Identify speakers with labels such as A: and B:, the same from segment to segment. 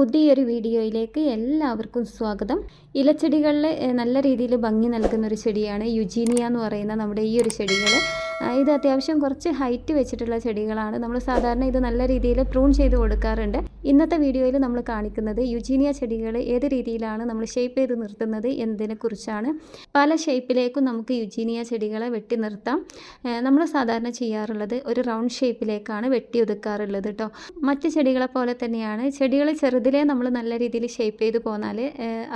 A: പുതിയൊരു വീഡിയോയിലേക്ക് എല്ലാവർക്കും സ്വാഗതം. ഇലച്ചെടികളിൽ നല്ല രീതിയിൽ ഭംഗി നൽകുന്ന ഒരു ചെടിയാണ് യുജീനിയ എന്ന് പറയുന്ന നമ്മുടെ ഈ ഒരു ചെടികൾ ഇത് അത്യാവശ്യം കുറച്ച് ഹൈറ്റ് വെച്ചിട്ടുള്ള ചെടികളാണ്. നമ്മൾ സാധാരണ ഇത് നല്ല രീതിയിൽ പ്രൂൺ ചെയ്ത് കൊടുക്കാറുണ്ട്. ഇന്നത്തെ വീഡിയോയിൽ നമ്മൾ കാണിക്കുന്നത് യുജീനിയ ചെടികൾ ഏത് രീതിയിലാണ് നമ്മൾ ഷേപ്പ് ചെയ്ത് നിർത്തുന്നത് എന്നതിനെക്കുറിച്ചാണ് പല ഷേപ്പിലേക്കും നമുക്ക് യുജീനിയ ചെടികളെ വെട്ടി നിർത്താം. നമ്മൾ സാധാരണ ചെയ്യാറുള്ളത് ഒരു റൗണ്ട് ഷേപ്പിലേക്കാണ് വെട്ടി ഒതുക്കാറുള്ളത് കേട്ടോ മറ്റ് ചെടികളെ പോലെ തന്നെയാണ്. ചെടികൾ ചെറുതിലേ നമ്മൾ നല്ല രീതിയിൽ ഷേപ്പ് ചെയ്ത് പോന്നാൽ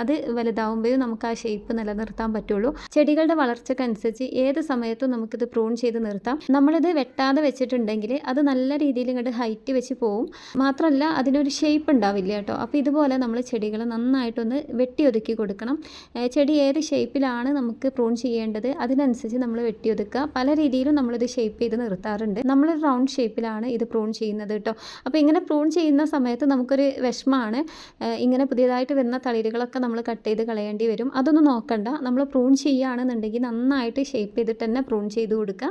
A: അത് വലുതാവുമ്പോഴും നമുക്ക് ആ ഷേപ്പ് നിലനിർത്താൻ പറ്റുള്ളൂ. ചെടികളുടെ വളർച്ചക്കനുസരിച്ച് ഏത് സമയത്തും നമുക്കിത് പ്രൂൺ ചെയ്ത് നിർത്താം. നമ്മളിത് വെട്ടാതെ വെച്ചിട്ടുണ്ടെങ്കിൽ അത് നല്ല രീതിയിൽ ഇങ്ങോട്ട് ഹൈറ്റ് വെച്ച് പോവും. മാത്രമല്ല അതിനൊരു ഷേപ്പ് ഉണ്ടാവില്ല കേട്ടോ. അപ്പോൾ ഇതുപോലെ നമ്മൾ ചെടികൾ നന്നായിട്ടൊന്ന് വെട്ടി ഒതുക്കി കൊടുക്കണം ചെടി ഏത് ഷേപ്പിലാണ് നമുക്ക് പ്രൂൺ ചെയ്യേണ്ടത് അതിനനുസരിച്ച് നമ്മൾ വെട്ടി ഒതുക്കുക പല രീതിയിലും നമ്മളിത് ഷേപ്പ് ചെയ്ത് നിർത്താറുണ്ട്. നമ്മൾ റൗണ്ട് ഷേപ്പിലാണ് ഇത് പ്രൂൺ ചെയ്യുന്നത് കേട്ടോ. അപ്പോൾ ഇങ്ങനെ പ്രൂൺ ചെയ്യുന്ന സമയത്ത് നമുക്കൊരു വിഷമമാണ് ഇങ്ങനെ പുതിയതായിട്ട് വരുന്ന തളിരുകളൊക്കെ നമ്മൾ കട്ട് ചെയ്ത് കളയേണ്ടി വരും. അതൊന്നും നോക്കണ്ട. നമ്മൾ പ്രൂൺ ചെയ്യുകയാണെന്നുണ്ടെങ്കിൽ നന്നായിട്ട് ഷേപ്പ് ചെയ്തിട്ട് തന്നെ പ്രൂൺ ചെയ്ത് കൊടുക്കുക.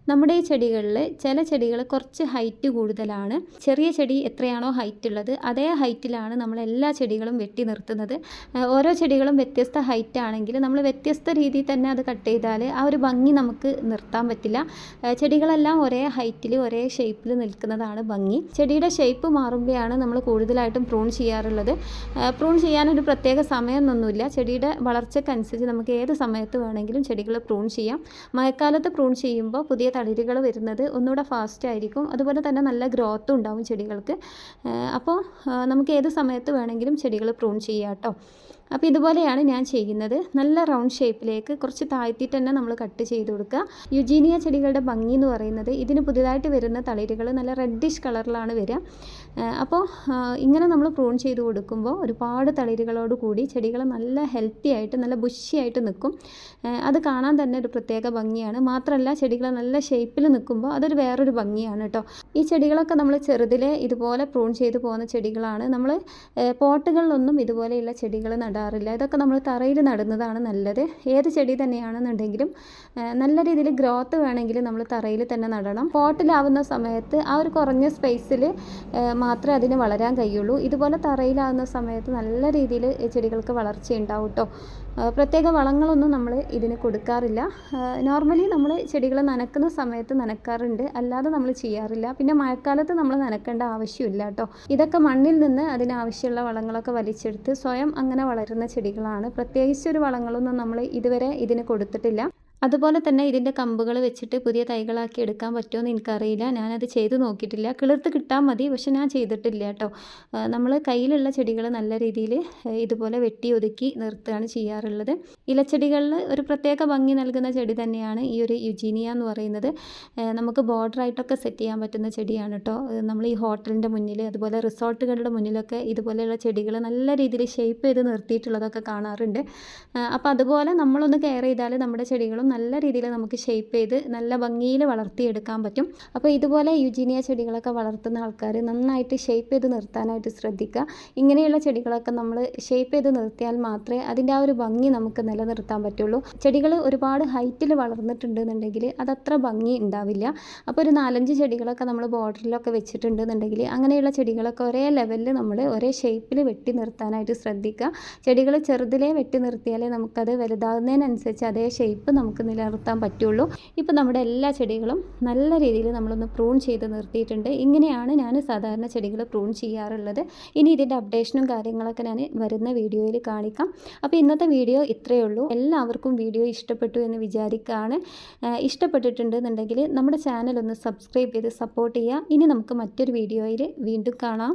A: നമ്മുടെ ഈ ചെടികളിൽ ചില ചെടികൾ കുറച്ച് ഹൈറ്റ് കൂടുതലാണ്. ചെറിയ ചെടി എത്രയാണോ ഹൈറ്റ് ഉള്ളത് അതേ ഹൈറ്റിലാണ് നമ്മൾ എല്ലാ ചെടികളും വെട്ടി നിർത്തുന്നത്. ഓരോ ചെടികളും വ്യത്യസ്ത ഹൈറ്റ് ആണെങ്കിൽ നമ്മൾ വ്യത്യസ്ത രീതിയിൽ തന്നെ അത് കട്ട് ചെയ്താൽ ആ ഒരു ഭംഗി നമുക്ക് നിർത്താൻ പറ്റില്ല. ചെടികളെല്ലാം ഒരേ ഹൈറ്റിൽ ഒരേ ഷേപ്പിൽ നിൽക്കുന്നതാണ് ഭംഗി. ചെടിയുടെ ഷേപ്പ് മാറുമ്പോഴാണ് നമ്മൾ കൂടുതലായിട്ടും പ്രൂൺ ചെയ്യാറുള്ളത്. പ്രൂൺ ചെയ്യാനൊരു പ്രത്യേക സമയമൊന്നുമില്ല. ചെടിയുടെ വളർച്ചക്കനുസരിച്ച് നമുക്ക് ഏത് സമയത്ത് വേണമെങ്കിലും ചെടികൾ പ്രൂൺ ചെയ്യാം. മഴക്കാലത്ത് പ്രൂൺ ചെയ്യുമ്പോൾ പുതിയ തളിരുകൾ വരുന്നത് ഒന്നുകൂടെ ഫാസ്റ്റ് ആയിരിക്കും. അതുപോലെ തന്നെ നല്ല ഗ്രോത്തും ഉണ്ടാവും ചെടികൾക്ക്. അപ്പോൾ നമുക്ക് ഏത് സമയത്ത് വേണമെങ്കിലും ചെടികൾ പ്രൂൺ ചെയ്യാം കേട്ടോ അപ്പോൾ ഇതുപോലെയാണ് ഞാൻ ചെയ്യുന്നത്. നല്ല റൗണ്ട് ഷേപ്പിലേക്ക് കുറച്ച് താഴ്ത്തിയിട്ട് തന്നെ നമ്മൾ കട്ട് ചെയ്ത് കൊടുക്കുക. യുജീനിയ ചെടികളുടെ ഭംഗി എന്ന് പറയുന്നത് ഇതിന് പുതിയതായിട്ട് വരുന്ന തളിരുകൾ നല്ല റെഡിഷ് കളറിലാണ് വരിക. അപ്പോൾ ഇങ്ങനെ നമ്മൾ പ്രൂൺ ചെയ്ത് കൊടുക്കുമ്പോൾ ഒരുപാട് തളിരുകളോട് കൂടി ചെടികൾ നല്ല ഹെൽത്തി ആയിട്ട് നല്ല ബുഷിയായിട്ട് നിൽക്കും. അത് കാണാൻ തന്നെ ഒരു പ്രത്യേക ഭംഗിയാണ്. മാത്രമല്ല ചെടികൾ നല്ല ഷേപ്പിൽ നിൽക്കുമ്പോൾ അതൊരു വേറൊരു ഭംഗിയാണ് കേട്ടോ. ഈ ചെടികളൊക്കെ നമ്മൾ ചെറുതിലെ ഇതുപോലെ പ്രൂൺ ചെയ്ത് പോകുന്ന ചെടികളാണ്. നമ്മൾ പോട്ടുകളിലൊന്നും ഇതുപോലെയുള്ള ചെടികൾ നടാറില്ല ഇതൊക്കെ നമ്മൾ തറയിൽ നടുന്നതാണ് നല്ലത്. ഏത് ചെടി തന്നെയാണെന്നുണ്ടെങ്കിലും നല്ല രീതിയിൽ ഗ്രോത്ത് വേണമെങ്കിൽ നമ്മൾ തറയിൽ തന്നെ നടണം. പോട്ടിലാവുന്ന സമയത്ത് ആ ഒരു കുറഞ്ഞ സ്പേസിൽ മാത്രമേ അതിന് വളരാൻ കഴിയുള്ളൂ. ഇതുപോലെ തറയിലാവുന്ന സമയത്ത് നല്ല രീതിയിൽ ചെടികൾക്ക് വളർച്ച ഉണ്ടാവും കേട്ടോ പ്രത്യേക വളങ്ങളൊന്നും നമ്മൾ ഇതിന് കൊടുക്കാറില്ല. നോർമലി നമ്മൾ ചെടികൾ നനക്കുന്ന സമയത്ത് നനക്കാറുണ്ട്. അല്ലാതെ നമ്മൾ ചെയ്യാറില്ല. പിന്നെ മഴക്കാലത്ത് നമ്മൾ നനക്കേണ്ട ആവശ്യമില്ല കേട്ടോ ഇതൊക്കെ മണ്ണിൽ നിന്ന് അതിനാവശ്യമുള്ള വളങ്ങളൊക്കെ വലിച്ചെടുത്ത് സ്വയം അങ്ങനെ വളരുന്ന ചെടികളാണ്. പ്രത്യേകിച്ച് ഒരു വളങ്ങളൊന്നും നമ്മൾ ഇതുവരെ ഇതിന് കൊടുത്തിട്ടില്ല. അതുപോലെ തന്നെ ഇതിന്റെ കമ്പുകൾ വെച്ചിട്ട് പുതിയ തൈകളാക്കി എടുക്കാൻ പറ്റുമോ എന്ന് എനിക്കറിയില്ല. ഞാനത് ചെയ്ത് നോക്കിയിട്ടില്ല. കിളിർത്ത് കിട്ടാൻ മതി പക്ഷെ ഞാൻ ചെയ്തിട്ടില്ല കേട്ടോ. നമ്മൾ കയ്യിലുള്ള ചെടികൾ നല്ല രീതിയിൽ ഇതുപോലെ വെട്ടി ഒതുക്കി നിർത്തുകയാണ് ചെയ്യാറുള്ളത്. ഇലച്ചെടികളിൽ ഒരു പ്രത്യേക ഭംഗി നൽകുന്ന ചെടി തന്നെയാണ് ഈ ഒരു യുജീനിയ എന്ന് പറയുന്നത്. നമുക്ക് ബോർഡർ ആയിട്ടൊക്കെ സെറ്റ് ചെയ്യാൻ പറ്റുന്ന ചെടിയാണ് കേട്ടോ. നമ്മൾ ഈ ഹോട്ടലിന്റെ മുന്നിൽ അതുപോലെ റിസോർട്ടുകളുടെ മുന്നിലൊക്കെ ഇതുപോലെയുള്ള ചെടികൾ നല്ല രീതിയിൽ ഷേപ്പ് ചെയ്ത് നിർത്തിയിട്ടുള്ളതൊക്കെ കാണാറുണ്ട്. അപ്പോൾ അതുപോലെ നമ്മളൊന്ന് കെയർ ചെയ്താൽ നമ്മുടെ ചെടികളും നല്ല രീതിയിൽ നമുക്ക് ഷേപ്പ് ചെയ്ത് നല്ല ഭംഗിയിൽ വളർത്തിയെടുക്കാൻ പറ്റും. അപ്പോൾ ഇതുപോലെ യുജീനിയ ചെടികളൊക്കെ വളർത്തുന്ന ആൾക്കാർ നന്നായിട്ട് ഷേപ്പ് ചെയ്ത് നിർത്താനായിട്ട് ശ്രദ്ധിക്കുക. ഇങ്ങനെയുള്ള ചെടികളൊക്കെ നമ്മൾ ഷേപ്പ് ചെയ്ത് നിർത്തിയാൽ മാത്രമേ അതിന്റെ ആ ഒരു ഭംഗി നമുക്ക് നിലനിർത്താൻ പറ്റുള്ളൂ. ചെടികൾ ഒരുപാട് ഹൈറ്റിൽ വളർന്നിട്ടുണ്ടെന്നുണ്ടെങ്കിൽ അതത്ര ഭംഗി ഉണ്ടാവില്ല. അപ്പോൾ ഒരു നാലഞ്ച് ചെടികളൊക്കെ നമ്മൾ ബോർഡറിലൊക്കെ വെച്ചിട്ടുണ്ടെന്നുണ്ടെങ്കിൽ അങ്ങനെയുള്ള ചെടികളൊക്കെ ഒരേ ലെവലിൽ നമ്മൾ ഒരേ ഷേപ്പിൽ വെട്ടി നിർത്താനായിട്ട് ശ്രദ്ധിക്കുക. ചെടികൾ ചെറുതിലേ വെട്ടി നിർത്തിയാലേ നമുക്കത് വലുതാകുന്നതിനനുസരിച്ച് അതേ ഷേപ്പ് നമുക്ക് നിലനിർത്താൻ പറ്റുള്ളൂ. ഇപ്പോൾ നമ്മുടെ എല്ലാ ചെടികളും നല്ല രീതിയിൽ നമ്മളൊന്ന് പ്രൂൺ ചെയ്ത് നിർത്തിയിട്ടുണ്ട്. ഇങ്ങനെയാണ് ഞാൻ സാധാരണ ചെടികൾ പ്രൂൺ ചെയ്യാറുള്ളത്. ഇനി ഇതിന്റെ അപ്ഡേഷനും കാര്യങ്ങളൊക്കെ ഞാൻ വരുന്ന വീഡിയോയിൽ കാണിക്കാം. അപ്പോൾ ഇന്നത്തെ വീഡിയോ ഇത്രയേ ഉള്ളൂ. എല്ലാവർക്കും വീഡിയോ ഇഷ്ടപ്പെട്ടു എന്ന് വിചാരിക്കുകയാണ്. ഇഷ്ടപ്പെട്ടിട്ടുണ്ടെന്നുണ്ടെങ്കിൽ നമ്മുടെ ചാനൽ ഒന്ന് സബ്സ്ക്രൈബ് ചെയ്ത് സപ്പോർട്ട് ചെയ്യുക. ഇനി നമുക്ക് മറ്റൊരു വീഡിയോയിൽ വീണ്ടും കാണാം.